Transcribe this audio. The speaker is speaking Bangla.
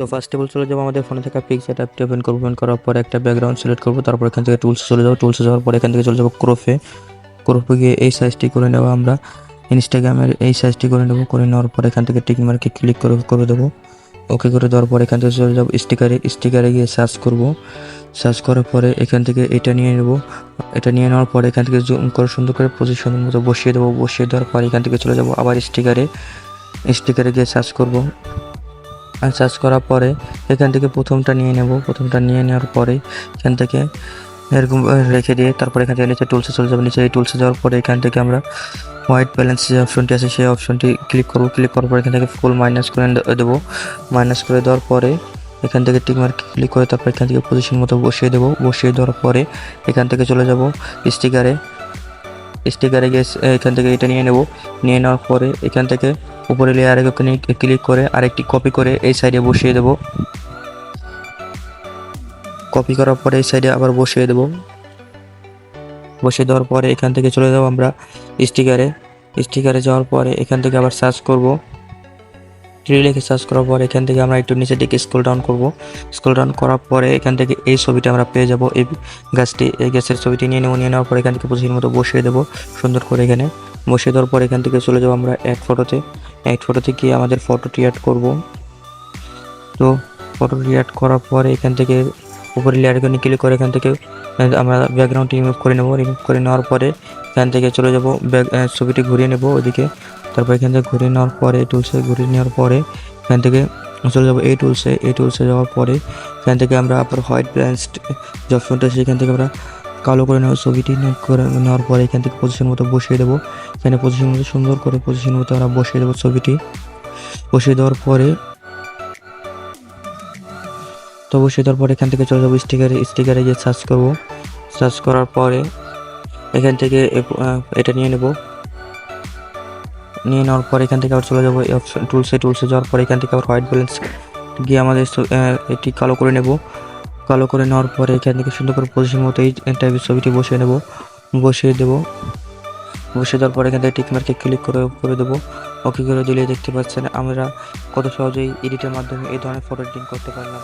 তো ফার্স্ট অফ অল চলে যাব আমাদের ফোনে থাকা পিক্সেট অ্যাপটি ওপেন করব। ওপেন করার পর একটা ব্যাকগ্রাউন্ড সিলেক্ট করব। তারপর এখান থেকে টুলসে চলে যাব। টুলসে যাওয়ার পর এখান থেকে চলে যাব ক্রোফে ক্রোফে গিয়ে এই সাইজটি করে নেব আমরা। ইনস্টাগ্রামের এই সাইজটি করে নেব। করে নেওয়ার পর এখান থেকে টিক মার্কে ক্লিক করে করে দেবো। ওকে করে দেওয়ার পর এখান থেকে চলে যাব স্টিকারে স্টিকারে গিয়ে সার্চ করব। সার্চ করার পরে এখান থেকে এটা নিয়ে নেব। এটা নিয়ে নেওয়ার পরে এখান থেকে জুম করে সুন্দর করে পজিশন মতো বসিয়ে দেবো। বসিয়ে দেওয়ার পর এখান থেকে চলে যাব আবার স্টিকারে স্টিকারে গিয়ে সার্চ করব। সার্চ করার পরে এখান থেকে প্রথমটা নিয়ে নেব প্রথমটা নিয়ে নেওয়ার পরে এখান থেকে এরকম রেখে দিয়ে তারপর এখান থেকে নিচে টুলসে চলে যাব নিচে এই টুলসে যাওয়ার পরে এখান থেকে আমরা হোয়াইট ব্যালেন্স যে অপশনটি আছে সেই অপশনটি ক্লিক করব ক্লিক করার পর এখান থেকে ফুল মাইনাস করে দেবো মাইনাস করে দেওয়ার পরে এখান থেকে টিক মার্ক ক্লিক করে তারপর এখান থেকে পজিশন মতো বসিয়ে দেবো বসিয়ে দেওয়ার পরে এখান থেকে চলে যাব স্টিকারে স্টিকারে গিয়ে এখান থেকে এটা নিয়ে নেব নিয়ে নেওয়ার পরে এখান থেকে উপরে লেয়ার ক্লিক করে আরেকটি কপি করে এই সাইডে বসিয়ে দেবো। কপি করার পরে এই সাইডে আবার বসিয়ে দেবো। বসিয়ে দেওয়ার পরে এখান থেকে চলে যাব আমরা স্টিকারে স্টিকারে যাওয়ার পরে এখান থেকে আবার সার্চ করব। ট্রি লিখে সার্চ করার পরে এখান থেকে আমরা একটু নিচে দিকে স্ক্রল ডাউন করব। স্ক্রল ডাউন করার পরে এখান থেকে এই ছবিটা আমরা পেয়ে যাব। এই গাছটি, এই গাছের ছবিটি নিয়ে নেব, নিয়ে নেওয়ার পরে এখান থেকে পজিশন মতো বসিয়ে দেবো সুন্দর করে এখানে। বসিয়ে দেওয়ার পর এখান থেকে চলে যাব আমরা অ্যাড ফটোতে অ্যাড ফটোতে গিয়ে আমাদের ফটোটি অ্যাড করব। তো ফটোটি অ্যাড করার পরে এখান থেকে উপরে লেয়ার করে ক্লিক করে এখান থেকে আমরা ব্যাকগ্রাউন্ডটি রিমুভ করে নেব। রিমুভ করে নেওয়ার পরে এখান থেকে চলে যাব ব্যাক ছবিটি ঘুরিয়ে নেব ওইদিকে। তারপর এখান থেকে ঘুরিয়ে নেওয়ার পরে টুলসে ঘুরিয়ে নেওয়ার পরে এখান থেকে চলে যাব এই টুলসে এই টুলসে যাওয়ার পরে এখান থেকে আমরা আবার হোয়াইট ব্যালেন্স যে অপশনটা আছে এখান থেকে আমরা কালো করে নেওয়ার ছবিটি করে নেওয়ার পরে এখান থেকে পজিশন মতো বসিয়ে দেবো। এখানে পজিশন মতো সুন্দর করে পজিশন মতো আমরা বসিয়ে দেবো ছবিটি। বসিয়ে দেওয়ার পরে তো বসিয়ে দেওয়ার পরে এখান থেকে চলে যাব স্টিকারে স্টিকারে গিয়ে সার্চ করব। সার্চ করার পরে এখান থেকে এটা নিয়ে নেব। নিয়ে নেওয়ার পরে এখান থেকে আবার চলে যাব। টুলসে টুলসে যাওয়ার পরে এখান থেকে আবার হোয়াইট ব্যালেন্স গিয়ে আমাদের এটি কালো করে নেব। কালো করে নেওয়ার পরে এখান থেকে সুন্দর করে পজিশন মতো এই টাইপের ছবিটি বসিয়ে নেব। বসিয়ে দেবো। বসিয়ে দেওয়ার পরে এখান থেকে টিক মার্কে ক্লিক করে করে দেবো। ওকে করে দিলে দেখতে পাচ্ছেন আমরা কত সহজেই এডিটের মাধ্যমে এই ধরনের ফটো এডিটিং করতে পারলাম।